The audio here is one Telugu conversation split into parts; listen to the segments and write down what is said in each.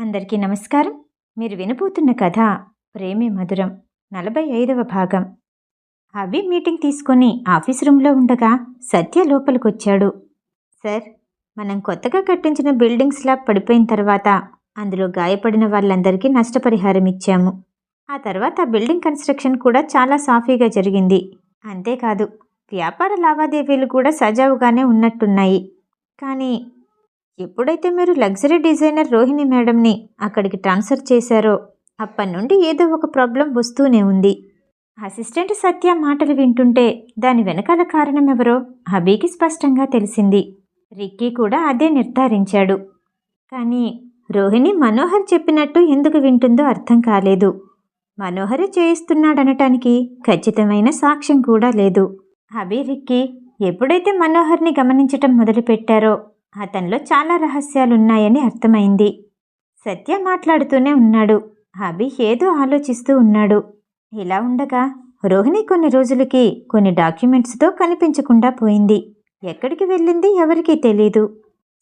అందరికీ నమస్కారం. మీరు వినబోతున్న కథ ప్రేమే మధురం నలభై ఐదవ భాగం. అవి మీటింగ్ తీసుకొని ఆఫీస్ రూమ్లో ఉండగా సత్య లోపలికొచ్చాడు. సార్ మనం కొత్తగా కట్టించిన బిల్డింగ్ స్లాబ్ పడిపోయిన తర్వాత అందులో గాయపడిన వాళ్ళందరికీ నష్టపరిహారం ఇచ్చాము. ఆ తర్వాత బిల్డింగ్ కన్స్ట్రక్షన్ కూడా చాలా సాఫీగా జరిగింది. అంతేకాదు వ్యాపార లావాదేవీలు కూడా సజావుగానే ఉన్నట్టున్నాయి. కానీ ఎప్పుడైతే మీరు లగ్జరీ డిజైనర్ రోహిణి మేడంని అక్కడికి ట్రాన్స్ఫర్ చేశారో అప్పటి నుండి ఏదో ఒక ప్రాబ్లం వస్తూనే ఉంది. అసిస్టెంట్ సత్య మాటలు వింటుంటే దాని వెనకాల కారణం ఎవరో హబీకి స్పష్టంగా తెలిసింది. రిక్కీ కూడా అదే నిర్ధారించాడు. కానీ రోహిణి మనోహర్ చెప్పినట్టు ఎందుకు వింటుందో అర్థం కాలేదు. మనోహరే చేయిస్తున్నాడనటానికి ఖచ్చితమైన సాక్ష్యం కూడా లేదు. హబీ రిక్కీ ఎప్పుడైతే మనోహర్ని గమనించటం మొదలుపెట్టారో అతనిలో చాలా రహస్యాలున్నాయని అర్థమైంది. సత్య మాట్లాడుతూనే ఉన్నాడు. అభి ఏదో ఆలోచిస్తూ ఉన్నాడు. ఇలా ఉండగా రోహిణి కొన్ని రోజులకి కొన్ని డాక్యుమెంట్స్తో కనిపించకుండా పోయింది. ఎక్కడికి వెళ్ళింది ఎవరికీ తెలీదు.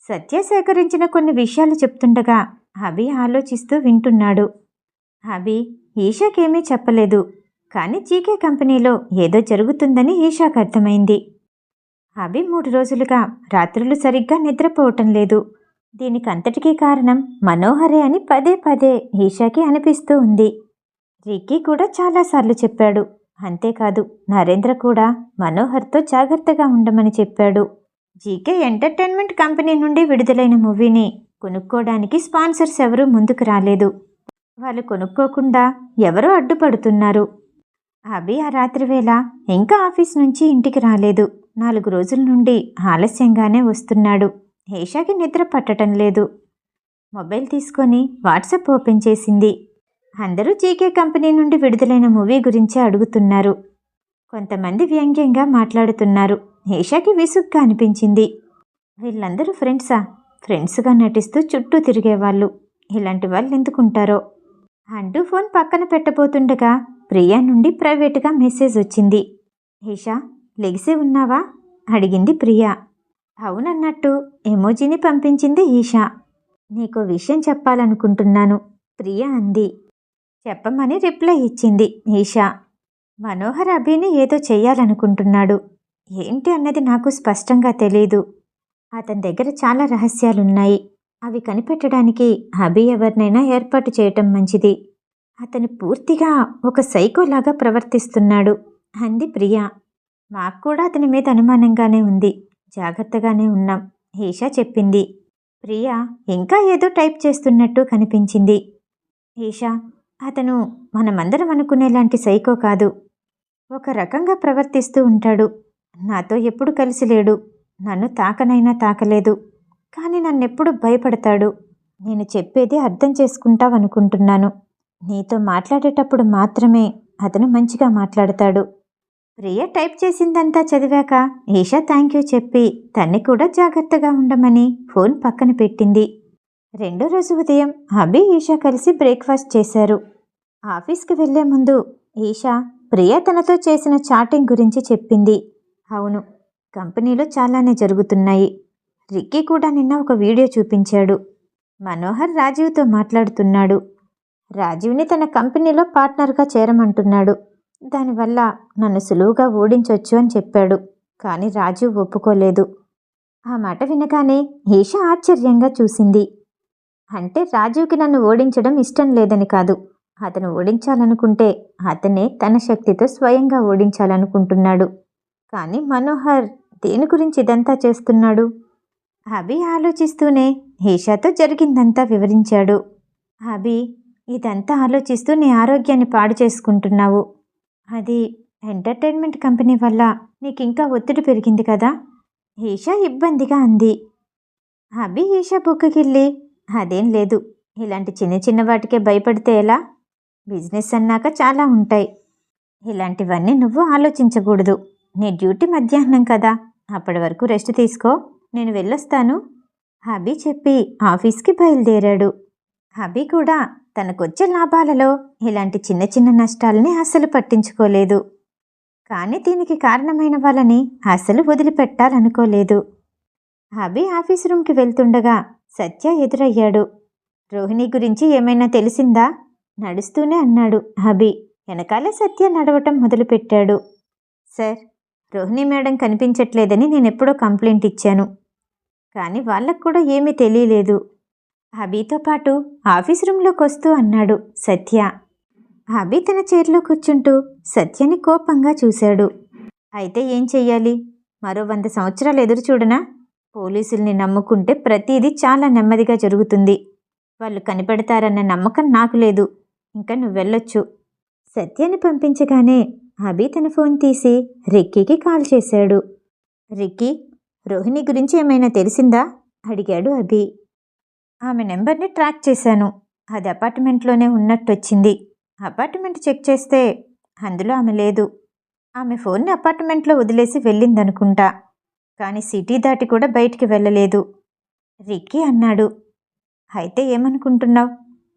సత్య సేకరించిన కొన్ని విషయాలు చెప్తుండగా అభి ఆలోచిస్తూ వింటున్నాడు. అభి ఈషాకేమీ చెప్పలేదు. కానీ జీకే కంపెనీలో ఏదో జరుగుతుందని ఈషాకు అర్థమైంది. అభి మూడు రోజులుగా రాత్రులు సరిగ్గా నిద్రపోవటం లేదు. దీనికంతటికీ కారణం మనోహరే అని పదే పదే ఈషాకి అనిపిస్తూ ఉంది. రిక్కీ కూడా చాలాసార్లు చెప్పాడు. అంతేకాదు నరేంద్ర కూడా మనోహర్తో జాగ్రత్తగా ఉండమని చెప్పాడు. జీకే ఎంటర్టైన్మెంట్ కంపెనీ నుండి విడుదలైన మూవీని కొనుక్కోవడానికి స్పాన్సర్స్ ఎవరూ ముందుకు రాలేదు. వాళ్ళు కొనుక్కోకుండా ఎవరో అడ్డుపడుతున్నారు. అభి ఆ రాత్రి వేళ ఇంకా ఆఫీస్ నుంచి ఇంటికి రాలేదు. నాలుగు రోజుల నుండి ఆలస్యంగానే వస్తున్నాడు. హేషాకి నిద్ర పట్టడం లేదు. మొబైల్ తీసుకొని వాట్సాప్ ఓపెన్ చేసింది. అందరూ జీకే కంపెనీ నుండి విడుదలైన మూవీ గురించి అడుగుతున్నారు. కొంతమంది వ్యంగ్యంగా మాట్లాడుతున్నారు. హేషాకి విసుగ్గా అనిపించింది. వీళ్ళందరూ ఫ్రెండ్సా? ఫ్రెండ్స్గా నటిస్తూ చుట్టూ తిరిగేవాళ్ళు. ఇలాంటి వాళ్ళు ఎందుకుంటారో? అంటూ ఫోన్ పక్కన పెట్టబోతుండగా ప్రియా నుండి ప్రైవేటుగా మెసేజ్ వచ్చింది. హేషా లెగిసి ఉన్నావా? అడిగింది ప్రియా. అవునన్నట్టు ఎమోజీని పంపించింది ఈషా. నీకు విషయం చెప్పాలనుకుంటున్నాను ప్రియా అంది. చెప్పమని రిప్లై ఇచ్చింది ఈషా. మనోహర్ అభిని ఏదో చేయాలనుకుంటున్నాడు ఏంటి అన్నది నాకు స్పష్టంగా తెలీదు. అతని దగ్గర చాలా రహస్యాలున్నాయి. అవి కనిపెట్టడానికి అభి ఎవరినైనా ఏర్పాటు చేయటం మంచిది. అతను పూర్తిగా ఒక సైకోలాగా ప్రవర్తిస్తున్నాడు అంది ప్రియా. మాకు కూడా అతని మీద అనుమానంగానే ఉంది. జాగ్రత్తగానే ఉన్నాం ఈషా చెప్పింది. ప్రియా ఇంకా ఏదో టైప్ చేస్తున్నట్టు కనిపించింది. ఈషా అతను మనమందరం అనుకునేలాంటి సైకో కాదు. ఒక రకంగా ప్రవర్తిస్తూ ఉంటాడు. నాతో ఎప్పుడు కలిసి లేడు. నన్ను తాకనైనా తాకలేదు. కానీ నన్నెప్పుడు భయపడతాడు. నేను చెప్పేది అర్థం చేసుకుంటావనుకుంటున్నాను. నీతో మాట్లాడేటప్పుడు మాత్రమే అతను మంచిగా మాట్లాడతాడు. ప్రియ టైప్ చేసిందంతా చదివాక ఈషా థ్యాంక్ యూ చెప్పి తన్ని కూడా జాగ్రత్తగా ఉండమని ఫోన్ పక్కన పెట్టింది. రెండో రోజు ఉదయం అభి ఈషా కలిసి బ్రేక్ఫాస్ట్ చేశారు. ఆఫీస్కి వెళ్ళే ముందు ఈషా ప్రియ తనతో చేసిన చాటింగ్ గురించి చెప్పింది. అవును కంపెనీలో చాలానే జరుగుతున్నాయి. రిక్కీ కూడా నిన్న ఒక వీడియో చూపించాడు. మనోహర్ రాజీవ్తో మాట్లాడుతున్నాడు. రాజీవ్ని తన కంపెనీలో పార్ట్నర్గా చేరమంటున్నాడు. దానివల్ల నన్ను సులువుగా ఓడించొచ్చు అని చెప్పాడు కానీ రాజు ఒప్పుకోలేదు. ఆ మాట వినగానే ఈష ఆశ్చర్యంగా చూసింది. అంటే రాజుకి నన్ను ఓడించడం ఇష్టం లేదని కాదు. అతను ఓడించాలనుకుంటే అతనే తన శక్తితో స్వయంగా ఓడించాలనుకుంటున్నాడు. కానీ మనోహర్ దేని గురించి ఇదంతా చేస్తున్నాడు? అభి ఆలోచిస్తూనే ఈషాతో జరిగిందంతా వివరించాడు. అభి ఇదంతా ఆలోచిస్తూ నీ ఆరోగ్యాన్ని పాడు చేసుకుంటున్నావు. అది ఎంటర్టైన్మెంట్ కంపెనీ వల్ల నీకు ఇంకా ఒత్తిడి పెరిగింది కదా? ఈషా ఇబ్బందిగా అంది. అభి ఈషా బుక్కకిళ్ళి అదేం లేదు. ఇలాంటి చిన్న చిన్న వాటికే భయపడితే ఎలా? బిజినెస్ అన్నాక చాలా ఉంటాయి. ఇలాంటివన్నీ నువ్వు ఆలోచించకూడదు. నీ డ్యూటీ మధ్యాహ్నం కదా. అప్పటి వరకు రెస్ట్ తీసుకో. నేను వెళ్ళొస్తాను. అభి చెప్పి ఆఫీస్కి బయలుదేరాడు. హబీ కూడా తనకొచ్చే లాభాలలో ఇలాంటి చిన్న చిన్న నష్టాలని అసలు పట్టించుకోలేదు. కానీ దీనికి కారణమైన వాళ్ళని అసలు వదిలిపెట్టాలనుకోలేదు. హబీ ఆఫీస్ రూమ్కి వెళ్తుండగా సత్య ఎదురయ్యాడు. రోహిణి గురించి ఏమైనా తెలిసిందా? నడుస్తూనే అన్నాడు అభి. వెనకాలే సత్య నడవటం మొదలుపెట్టాడు. సార్ రోహిణి మేడం కనిపించట్లేదని నేనెప్పుడో కంప్లైంట్ ఇచ్చాను. కానీ వాళ్ళకు కూడా ఏమీ తెలియలేదు. అభితో పాటు ఆఫీస్ రూమ్లోకి వస్తూ అన్నాడు సత్య. అభి తన చైర్లో కూర్చుంటూ సత్యని కోపంగా చూశాడు. అయితే ఏం చెయ్యాలి? మరో వంద సంవత్సరాలు ఎదురు చూడనా? పోలీసుల్ని నమ్ముకుంటే ప్రతిదీ చాలా నెమ్మదిగా జరుగుతుంది. వాళ్ళు కనిపెడతారన్న నమ్మకం నాకు లేదు. ఇంకా నువ్వు వెళ్ళొచ్చు. సత్యాన్ని పంపించగానే అభి తన ఫోన్ తీసి రిక్కీకి కాల్ చేశాడు. రిక్కీ రోహిణి గురించి ఏమైనా తెలిసిందా? అడిగాడు అభి ఆమె నెంబర్ని ట్రాక్ చేశాను. అది అపార్ట్మెంట్లోనే ఉన్నట్టు వచ్చింది అపార్ట్మెంట్ చెక్ చేస్తే అందులో ఆమె లేదు. ఆమె ఫోన్ని అపార్ట్మెంట్లో వదిలేసి వెళ్ళిందనుకుంటా. కానీ సిటీ దాటి కూడా బయటికి వెళ్ళలేదు. రిక్కీ అన్నాడు. అయితే ఏమనుకుంటున్నావు?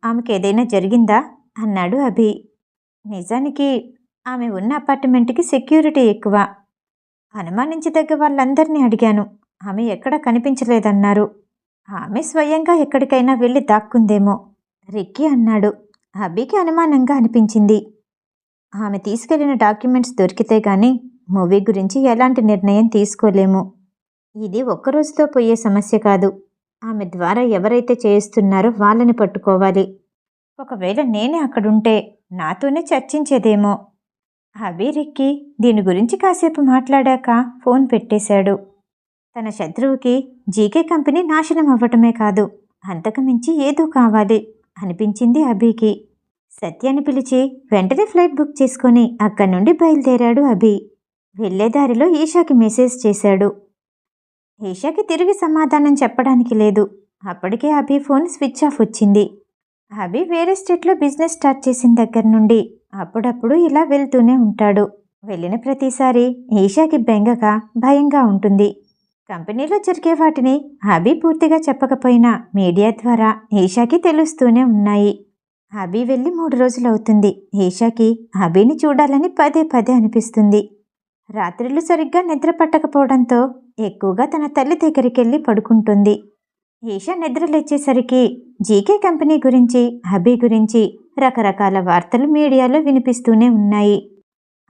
ఆమెకి ఏదైనా జరిగిందా? అన్నాడు అభి. నిజానికి ఆమె ఉన్న అపార్ట్మెంట్కి సెక్యూరిటీ ఎక్కువ. అనుమానించదగ్గ వాళ్ళందరినీ అడిగాను. ఆమె ఎక్కడ కనిపించలేదన్నారు. ఆమె స్వయంగా ఎక్కడికైనా వెళ్ళి దాక్కుందేమో రిక్కీ అన్నాడు. అభికి అనుమానంగా అనిపించింది. ఆమె తీసుకెళ్ళిన డాక్యుమెంట్స్ దొరికితే గాని మూవీ గురించి ఎలాంటి నిర్ణయం తీసుకోలేము. ఇది ఒక్కరోజుతో పోయే సమస్య కాదు. ఆమె ద్వారా ఎవరైతే చేయిస్తున్నారో వాళ్ళని పట్టుకోవాలి. ఒకవేళ నేనే అక్కడుంటే నాతోనే చర్చించేదేమో. అభిరిక్కి దీని గురించి కాసేపు మాట్లాడాక ఫోన్ పెట్టేశాడు. తన శత్రువుకి జీకే కంపెనీ నాశనం అవ్వటమే కాదు అంతకుమించి ఏదో కావాలి అనిపించింది అభికి. సత్యాన్ని పిలిచి వెంటనే ఫ్లైట్ బుక్ చేసుకొని అక్కడి నుండి బయలుదేరాడు అభి. వెళ్ళే దారిలో ఈషాకి మెసేజ్ చేశాడు. ఈషాకి తిరిగి సమాధానం చెప్పడానికి లేదు. అప్పటికే అభి ఫోన్ స్విచ్ ఆఫ్ వచ్చింది. అభి వేరే స్టేట్లో బిజినెస్ స్టార్ట్ చేసిన దగ్గర నుండి అప్పుడప్పుడు ఇలా వెళ్తూనే ఉంటాడు. వెళ్ళిన ప్రతిసారి ఈషాకి బెంగగా భయంగా ఉంటుంది. కంపెనీలో జరిగే వాటిని హబీ పూర్తిగా చెప్పకపోయినా మీడియా ద్వారా ఈషాకి తెలుస్తూనే ఉన్నాయి. హబీ వెళ్ళి మూడు రోజులు అవుతుంది. ఈషాకి హబీని చూడాలని పదే పదే అనిపిస్తుంది. రాత్రులు సరిగ్గా నిద్ర పట్టకపోవడంతో ఎక్కువగా తన తల్లి దగ్గరికి వెళ్ళి పడుకుంటుంది ఈషా నిద్రలేచ్చేసరికి జీకే కంపెనీ గురించి హబీ గురించి రకరకాల వార్తలు మీడియాలో వినిపిస్తూనే ఉన్నాయి.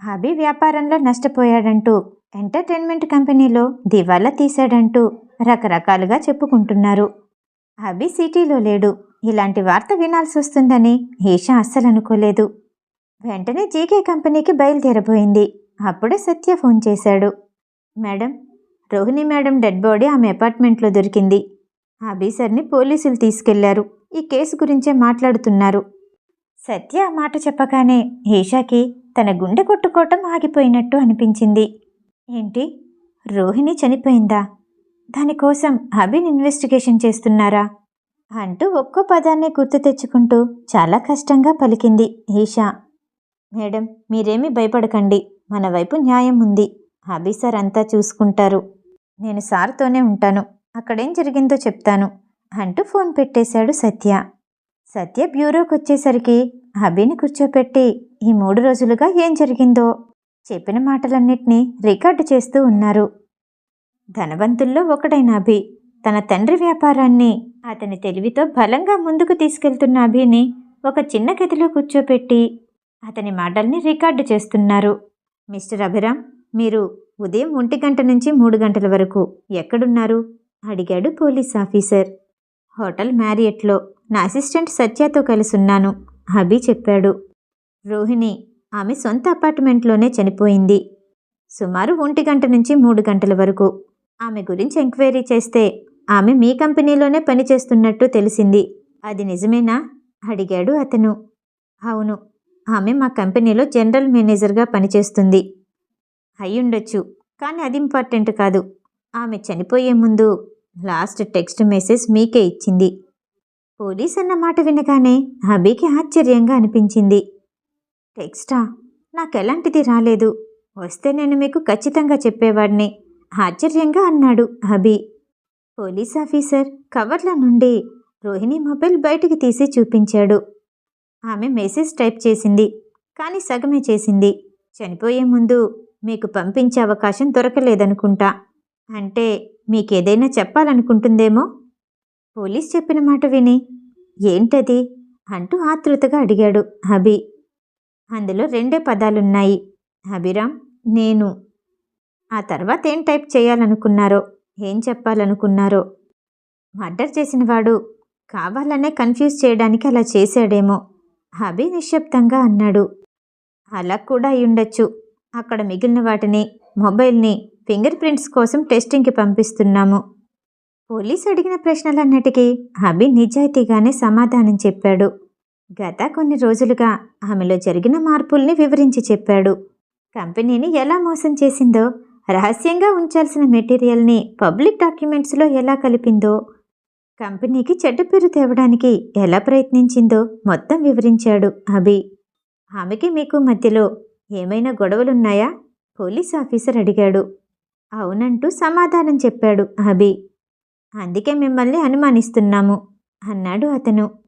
హబీ వ్యాపారంలో నష్టపోయాడంటూ ఎంటర్టైన్మెంట్ కంపెనీలో దివాలా తీశాడంటూ రకరకాలుగా చెప్పుకుంటున్నారు. అభి సిటీలో లేడు. ఇలాంటి వార్త వినాల్సి వస్తుందని ఈషా అస్సలు అనుకోలేదు. వెంటనే జీకే కంపెనీకి బయలుదేరబోయింది. అప్పుడే సత్య ఫోన్ చేశాడు. Madam Rohini madam dead body ఆమె అపార్ట్మెంట్లో దొరికింది. అభీసర్ని పోలీసులు తీసుకెళ్ళారు. ఈ కేసు గురించే మాట్లాడుతున్నారు. సత్య ఆ మాట చెప్పగానే ఈషాకి తన గుండె కొట్టుకోవటం ఆగిపోయినట్టు అనిపించింది. ఏంటి? రోహిణి చనిపోయిందా? దానికోసం అభిన్ ఇన్వెస్టిగేషన్ చేస్తున్నారా? అంటూ ఒక్కో పదాన్ని గుర్తు తెచ్చుకుంటూ చాలా కష్టంగా పలికింది ఈషా. మేడం మీరేమీ భయపడకండి. మన వైపు న్యాయం ఉంది. అభి సార్ అంతా చూసుకుంటారు. నేను సార్తోనే ఉంటాను. అక్కడేం జరిగిందో చెప్తాను అంటూ ఫోన్ పెట్టేశాడు సత్య. సత్య బ్యూరోకి వచ్చేసరికి అభిని కూర్చోపెట్టి ఈ మూడు రోజులుగా ఏం జరిగిందో చెప్పిన మాటలన్నిటినీ రికార్డు చేస్తూ ఉన్నారు. ధనవంతుల్లో ఒకడైన అభి తన తండ్రి వ్యాపారాన్ని అతని తెలివితో బలంగా ముందుకు తీసుకెళ్తున్న అభిని ఒక చిన్న గదిలో కూర్చోపెట్టి అతని మాటల్ని రికార్డు చేస్తున్నారు. మిస్టర్ అభిరామ్ మీరు ఉదయం ఒంటి గంట నుంచి మూడు గంటల వరకు ఎక్కడున్నారు? అడిగాడు పోలీస్ ఆఫీసర్. హోటల్ మ్యారియట్లో నా అసిస్టెంట్ సత్యతో కలిసి ఉన్నాను అభి చెప్పాడు. రోహిణి ఆమె సొంత అపార్ట్మెంట్లోనే చనిపోయింది. సుమారు ఒంటి గంట నుంచి మూడు గంటల వరకు. ఆమె గురించి ఎంక్వైరీ చేస్తే ఆమె మీ కంపెనీలోనే పనిచేస్తున్నట్టు తెలిసింది. అది నిజమేనా? అడిగాడు అతను. అవును ఆమె మా కంపెనీలో జనరల్ మేనేజర్గా పనిచేస్తుంది. అయ్యుండొచ్చు కానీ అది ఇంపార్టెంట్ కాదు. ఆమె చనిపోయే ముందు లాస్ట్ టెక్స్ట్ మెసేజ్ మీకే ఇచ్చింది. పోలీస్ అన్న మాట వినగానే అభికి ఆశ్చర్యంగా అనిపించింది. టెక్స్టా? నాకెలాంటిది రాలేదు. వస్తే నేను మీకు ఖచ్చితంగా చెప్పేవాడిని. ఆశ్చర్యంగా అన్నాడు అభి పోలీస్ ఆఫీసర్ కవర్ల నుండి రోహిణి మొబైల్ బయటికి తీసి చూపించాడు. ఆమె మెసేజ్ టైప్ చేసింది. కానీ సగమే చేసింది. చనిపోయే ముందు మీకు పంపించే అవకాశం దొరకలేదనుకుంటా. అంటే మీకేదైనా చెప్పాలనుకుంటుందేమో? పోలీస్ చెప్పిన మాట విని ఏంటది? అంటూ ఆతృతగా అడిగాడు అభి అందులో రెండే పదాలున్నాయి. అభిరామ్ నేను. ఆ తర్వాత ఏం టైప్ చేయాలనుకున్నారో ఏం చెప్పాలనుకున్నారో? మర్డర్ చేసినవాడు కావాలనే కన్ఫ్యూజ్ చేయడానికి అలా చేశాడేమో అభి నిశ్శబ్దంగా అన్నాడు. అలా కూడా అయ్యుండొచ్చు. అక్కడ మిగిలిన వాటిని మొబైల్ని ఫింగర్ ప్రింట్స్ కోసం టెస్టింగ్కి పంపిస్తున్నాము. పోలీస్ అడిగిన ప్రశ్నలన్నిటికీ అభి నిజాయితీగానే సమాధానం చెప్పాడు. గత కొన్ని రోజులుగా ఆమెలో జరిగిన మార్పుల్ని వివరించి చెప్పాడు. కంపెనీని ఎలా మోసం చేసిందో రహస్యంగా ఉంచాల్సిన మెటీరియల్ని పబ్లిక్ డాక్యుమెంట్స్లో ఎలా కలిపిందో కంపెనీకి చెడ్డ పేరు తేవడానికి ఎలా ప్రయత్నించిందో మొత్తం వివరించాడు అభి. ఆమెకి మీకు మధ్యలో ఏమైనా గొడవలున్నాయా? పోలీస్ ఆఫీసర్ అడిగాడు. అవునంటూ సమాధానం చెప్పాడు అభి. అందుకే మిమ్మల్ని అనుమానిస్తున్నాము అన్నాడు అతను.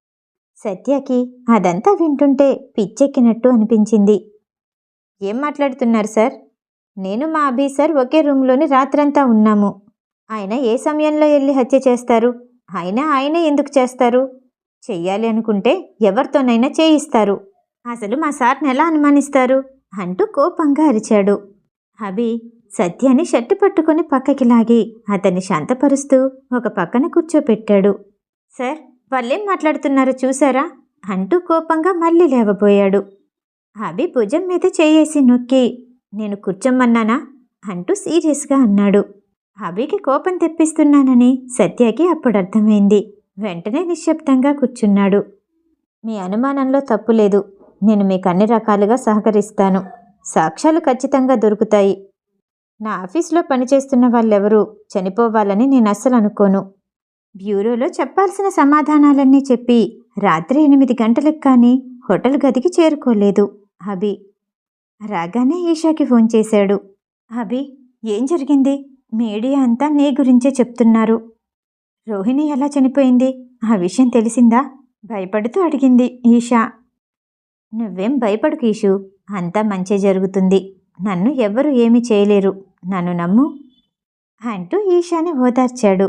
సత్యకి అదంతా వింటుంటే పిచ్చెక్కినట్టు అనిపించింది. ఏం మాట్లాడుతున్నారు సార్? నేను మా అభి సార్ ఒకే రూమ్లోని రాత్రంతా ఉన్నాము. ఆయన ఏ సమయంలో వెళ్ళి హత్య చేస్తారు? ఆయన ఆయనే ఎందుకు చేస్తారు? చెయ్యాలి అనుకుంటే ఎవరితోనైనా చేయిస్తారు. అసలు మా సార్ని ఎలా అనుమానిస్తారు? అంటూ కోపంగా అరిచాడు. అభి సత్యాన్ని షర్టు పట్టుకొని పక్కకి లాగి అతన్ని శాంతపరుస్తూ ఒక పక్కన కూర్చోపెట్టాడు. సార్ వాళ్ళేం మాట్లాడుతున్నారో చూసారా? అంటూ కోపంగా మళ్ళీ లేవబోయాడు. అభి భుజం మీద చేయేసి నొక్కి నేను కూర్చోమన్నానా? అంటూ సీరియస్గా అన్నాడు. అభికి కోపం తెప్పిస్తున్నానని సత్యకి అప్పుడు అర్థమైంది వెంటనే నిశ్శబ్దంగా కూర్చున్నాడు. మీ అనుమానంలో తప్పు లేదు. నేను మీకు అన్ని రకాలుగా సహకరిస్తాను. సాక్ష్యాలు ఖచ్చితంగా దొరుకుతాయి. నా ఆఫీస్లో పనిచేస్తున్న వాళ్ళెవరూ చనిపోవాలని నేను అస్సలు అనుకోను బ్యూరోలో చెప్పాల్సిన సమాధానాలన్నీ చెప్పి రాత్రి ఎనిమిది గంటలకు కానీ హోటల్ గదికి చేరుకోలేదు. అభి రాగానే ఈషాకి ఫోన్ చేశాడు. అభి ఏం జరిగింది? మీడియా అంతా నీ గురించే చెప్తున్నారు. రోహిణి ఎలా చనిపోయింది? ఆ విషయం తెలిసిందా? భయపడుతూ అడిగింది ఈషా. నువ్వేం భయపడుకు ఈషు అంతా మంచి జరుగుతుంది. నన్ను ఎవ్వరూ ఏమీ చేయలేరు. నన్ను నమ్ము అంటూ ఈషాని ఓదార్చాడు.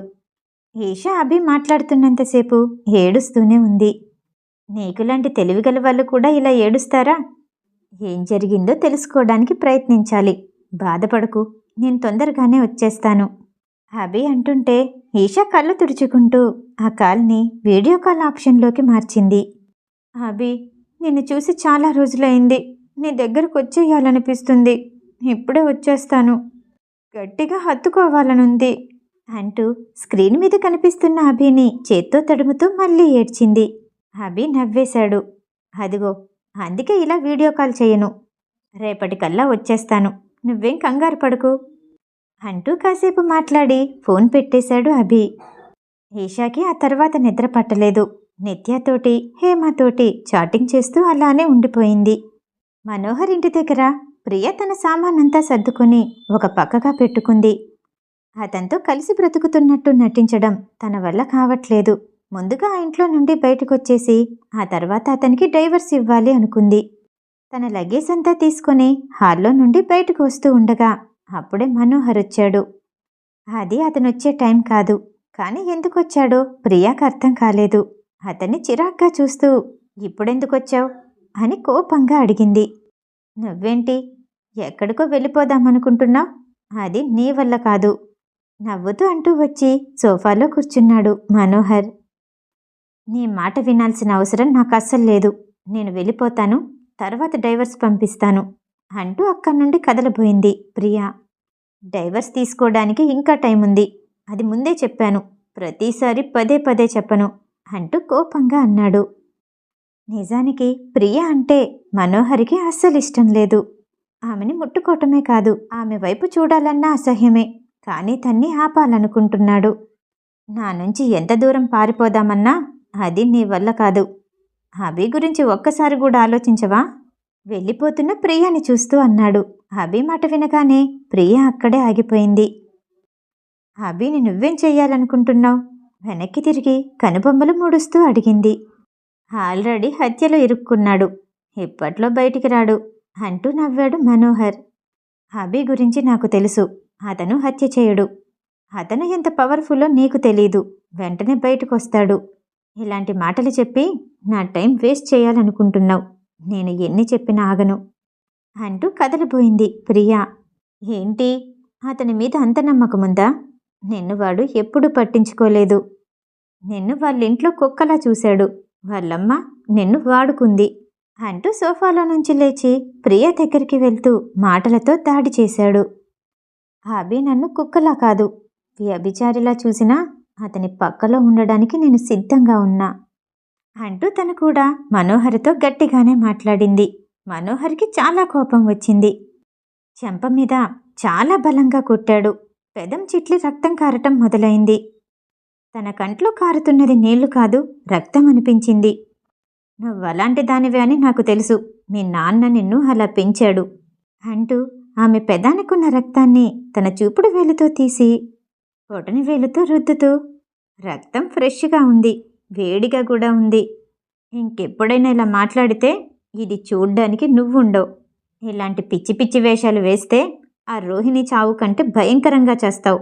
ఈషా అభి మాట్లాడుతున్నంతసేపు ఏడుస్తూనే ఉంది. నీకులాంటి తెలివిగల వాళ్ళు కూడా ఇలా ఏడుస్తారా? ఏం జరిగిందో తెలుసుకోవడానికి ప్రయత్నించాలి. బాధపడకు. నేను తొందరగానే వచ్చేస్తాను. అభి అంటుంటే ఈషా కళ్ళు తుడుచుకుంటూ ఆ కాల్ని వీడియో కాల్ ఆప్షన్లోకి మార్చింది. అభి నిన్ను చూసి చాలా రోజులైంది. నీ దగ్గరకు వచ్చేయాలనిపిస్తుంది. ఇప్పుడే వచ్చేస్తాను. గట్టిగా హత్తుకోవాలనుంది. అంటూ స్క్రీన్ మీద కనిపిస్తున్న అభిని చేత్తో తడుముతూ మళ్ళీ ఏడ్చింది. అభి నవ్వేశాడు. అదిగో అందుకే ఇలా వీడియో కాల్ చేయను. రేపటికల్లా వచ్చేస్తాను. నువ్వేం కంగారు పడుకు. అంటూ కాసేపు మాట్లాడి ఫోన్ పెట్టేశాడు అభి. ఈషాకి ఆ తర్వాత నిద్ర పట్టలేదు. నిత్యతోటి హేమతోటి చాటింగ్ చేస్తూ అలానే ఉండిపోయింది. మనోహర్ ఇంటి దగ్గర ప్రియ తన సామానంతా సర్దుకొని ఒక పక్కగా పెట్టుకుంది. అతనితో కలిసి బ్రతుకుతున్నట్టు నటించడం తన వల్ల కావట్లేదు. ముందుగా ఆ ఇంట్లో నుండి బయటకొచ్చేసి ఆ తర్వాత అతనికి డైవర్స్ ఇవ్వాలి అనుకుంది. తన లగేజ్ అంతా తీసుకొని హాల్లో నుండి బయటకు వస్తూ ఉండగా అప్పుడే మనోహర్ వచ్చాడు. అది అతను వచ్చే టైం కాదు. కానీ ఎందుకు వచ్చాడో ప్రియాకు అర్థం కాలేదు. అతన్ని చిరాగ్గా చూస్తూ ఇప్పుడెందుకు వచ్చావు అని కోపంగా అడిగింది. నువ్వేంటి? ఎక్కడికో వెళ్ళిపోదామనుకుంటున్నావు? అది నీ వల్ల కాదు. నవ్వుతూ అంటూ వచ్చి సోఫాలో కూర్చున్నాడు మనోహర్. నీ మాట వినాల్సిన అవసరం నాకు అస్సలు లేదు. నేను వెళ్ళిపోతాను తర్వాత డైవర్స్ పంపిస్తాను అంటూ అక్కడి నుండి కదలబోయింది ప్రియా. డైవర్స్ తీసుకోవడానికి ఇంకా టైం ఉంది. అది ముందే చెప్పాను. ప్రతిసారి పదే పదే చెప్పను అంటూ కోపంగా అన్నాడు. నిజానికి ప్రియ అంటే మనోహరికి అస్సలు ఇష్టం లేదు. ఆమెని ముట్టుకోవటమే కాదు ఆమె వైపు చూడాలన్నా అసహ్యమే. కానీ తన్ని ఆపాలనుకుంటున్నాడు. నా నుంచి ఎంత దూరం పారిపోదామన్నా అది నీ వల్ల కాదు. అభి గురించి ఒక్కసారి కూడా ఆలోచించవా? వెళ్ళిపోతున్న ప్రియాని చూస్తూ అన్నాడు. అభి మాట వినగానే ప్రియ అక్కడే ఆగిపోయింది. అభిని నువ్వేం చేయాలనుకుంటున్నావు వెనక్కి తిరిగి కనుబొమ్మలు ముడుస్తూ అడిగింది. ఆల్రెడీ హత్యలో ఇరుక్కున్నాడు. ఇప్పట్లో బయటికి రాడు అంటూ నవ్వాడు మనోహర్. అభి గురించి నాకు తెలుసు. అతను హత్య చేయడు. అతను ఎంత పవర్ఫుల్లో నీకు తెలీదు. వెంటనే బయటకు వస్తాడు ఇలాంటి మాటలు చెప్పి నా టైం వేస్ట్ చేయాలనుకుంటున్నావు. నేను ఎన్ని చెప్పినా ఆగను. అంటూ కదలిపోయింది ప్రియా. ఏంటి? అతని మీద అంత నమ్మకముందా నిన్ను వాడు ఎప్పుడూ పట్టించుకోలేదు. నిన్ను వాళ్ళింట్లో కుక్కలా చూశాడు. వాళ్ళమ్మ నిన్ను వాడుకుంది. అంటూ సోఫాలో నుంచి లేచి ప్రియ దగ్గరికి వెళ్తూ మాటలతో దాడి చేశాడు. అభి నన్ను కుక్కలా కాదు. వ్యభిచారిలా చూసినా అతని పక్కలో ఉండడానికి నేను సిద్ధంగా ఉన్నా. అంటూ తను కూడా మనోహర్తో గట్టిగానే మాట్లాడింది. మనోహర్కి చాలా కోపం వచ్చింది. చెంప మీద చాలా బలంగా కొట్టాడు. పెదం చిట్లి రక్తం కారటం మొదలైంది. తన కంట్లో కారుతున్నది నీళ్ళు కాదు రక్తం అనిపించింది. నువ్వలాంటి దానివే అని నాకు తెలుసు. మీ నాన్న నిన్ను అలా పెంచాడు. అంటూ ఆమె పెదానికున్న రక్తాన్ని తన చూపుడు వేలుతో తీసి పొటని వేలుతో రుద్దుతూ రక్తం ఫ్రెష్గా ఉంది వేడిగా కూడా ఉంది. ఇంకెప్పుడైనా ఇలా మాట్లాడితే ఇది చూడ్డానికి నువ్వుండవు. ఇలాంటి పిచ్చి పిచ్చి వేషాలు వేస్తే ఆ రోహిణి చావు కంటే భయంకరంగా చేస్తావు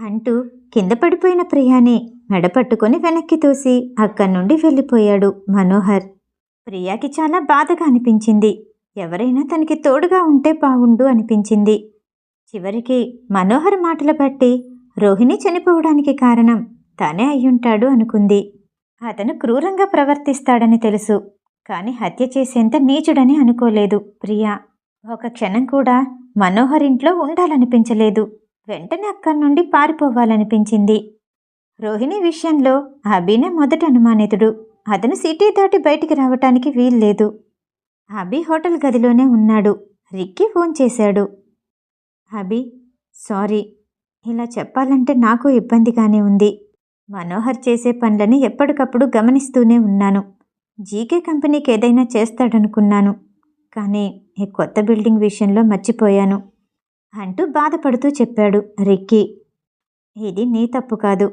అంటూ కింద పడిపోయిన ప్రియాని మెడపట్టుకొని వెనక్కి తోసి అక్కడి నుండి వెళ్ళిపోయాడు మనోహర్. ప్రియాకి చాలా బాధగా అనిపించింది. ఎవరైనా తనకి తోడుగా ఉంటే బాగుండు అనిపించింది. చివరికి మనోహర్ మాటలు బట్టి రోహిణి చనిపోవడానికి కారణం తానే అయ్యుంటాడు అనుకుంది. అతను క్రూరంగా ప్రవర్తిస్తాడని తెలుసు కానీ హత్య చేసేంత నీచుడని అనుకోలేదు ప్రియా. ఒక క్షణం కూడా మనోహర్ ఇంట్లో ఉండాలనిపించలేదు. వెంటనే అక్కడి నుండి పారిపోవాలనిపించింది. రోహిణి విషయంలో అభినే మొదటి అనుమానితుడు. అతను సిటీ దాటి బయటికి రావటానికి వీల్లేదు. అభి హోటల్ గదిలోనే ఉన్నాడు. రిక్కీ ఫోన్ చేశాడు. అభి సారీ. ఇలా చెప్పాలంటే నాకు ఇబ్బందిగానే ఉంది. మనోహర్ చేసే పనులని ఎప్పటికప్పుడు గమనిస్తూనే ఉన్నాను. జీకే కంపెనీకి ఏదైనా చేస్తాడనుకున్నాను. కానీ ఈ కొత్త బిల్డింగ్ విషయంలో మర్చిపోయాను. అంటూ బాధపడుతూ చెప్పాడు రిక్కీ. ఇది నీ తప్పు కాదు.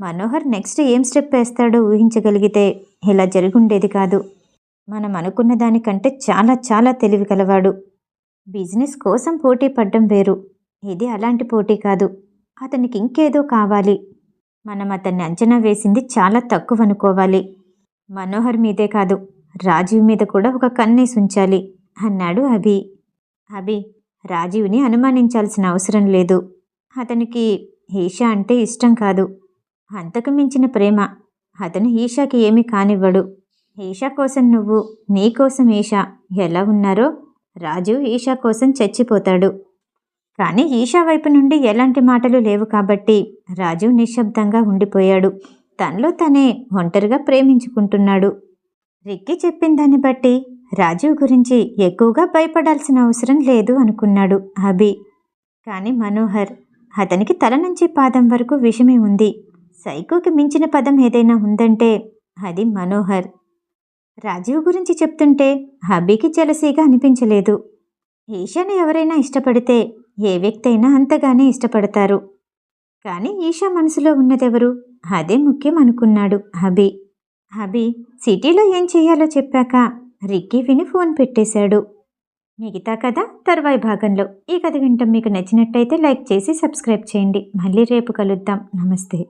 మనోహర్ నెక్స్ట్ ఏం స్టెప్ వేస్తాడో ఊహించగలిగితే ఇలా జరుగుండేది కాదు. మనం అనుకున్న దానికంటే చాలా చాలా తెలివి గలవాడు. బిజినెస్ కోసం పోటీ పడ్డం వేరు. ఇది అలాంటి పోటీ కాదు. అతనికి ఇంకేదో కావాలి. మనం అతన్ని అంచనా వేసింది చాలా తక్కువ అనుకోవాలి. మనోహర్ మీదే కాదు. రాజీవ్ మీద కూడా ఒక కన్నేసి ఉంచాలి అన్నాడు అభి. అభి రాజీవ్ని అనుమానించాల్సిన అవసరం లేదు. అతనికి ఈషా అంటే ఇష్టం కాదు. అంతకు మించిన ప్రేమ. అతను ఈషాకి ఏమీ కానివ్వడు. ఈషా కోసం నువ్వు నీ కోసం ఈషా ఎలా ఉన్నారో రాజు ఈషా కోసం చచ్చిపోతాడు. కానీ ఈషా వైపు నుండి ఎలాంటి మాటలు లేవు కాబట్టి రాజు నిశ్శబ్దంగా ఉండిపోయాడు. తనలో తనే ఒంటరిగా ప్రేమించుకుంటున్నాడు. రిక్కి చెప్పిన దాన్ని బట్టి రాజీవ్ గురించి ఎక్కువగా భయపడాల్సిన అవసరం లేదు అనుకున్నాడు అభి. కానీ మనోహర్ అతనికి తల నుంచి పాదం వరకు విషమే ఉంది. సైకోకి మించిన పదం ఏదైనా ఉందంటే అది మనోహర్. రాజీవ్ గురించి చెప్తుంటే హబీకి జలసీగా అనిపించలేదు. ఈషాని ఎవరైనా ఇష్టపడితే ఏ వ్యక్తి అయినా అంతగానే ఇష్టపడతారు. కానీ ఈషా మనసులో ఉన్నదెవరు? అదే ముఖ్యం అనుకున్నాడు హబీ. హబీ సిటీలో ఏం చేయాలో చెప్పాక రిక్కీ విని ఫోన్ పెట్టేశాడు. మిగతా కథ తర్వాయి భాగంలో. ఈ కథ వింటాం మీకు నచ్చినట్టయితే లైక్ చేసి సబ్స్క్రైబ్ చేయండి. మళ్ళీ రేపు కలుద్దాం. నమస్తే.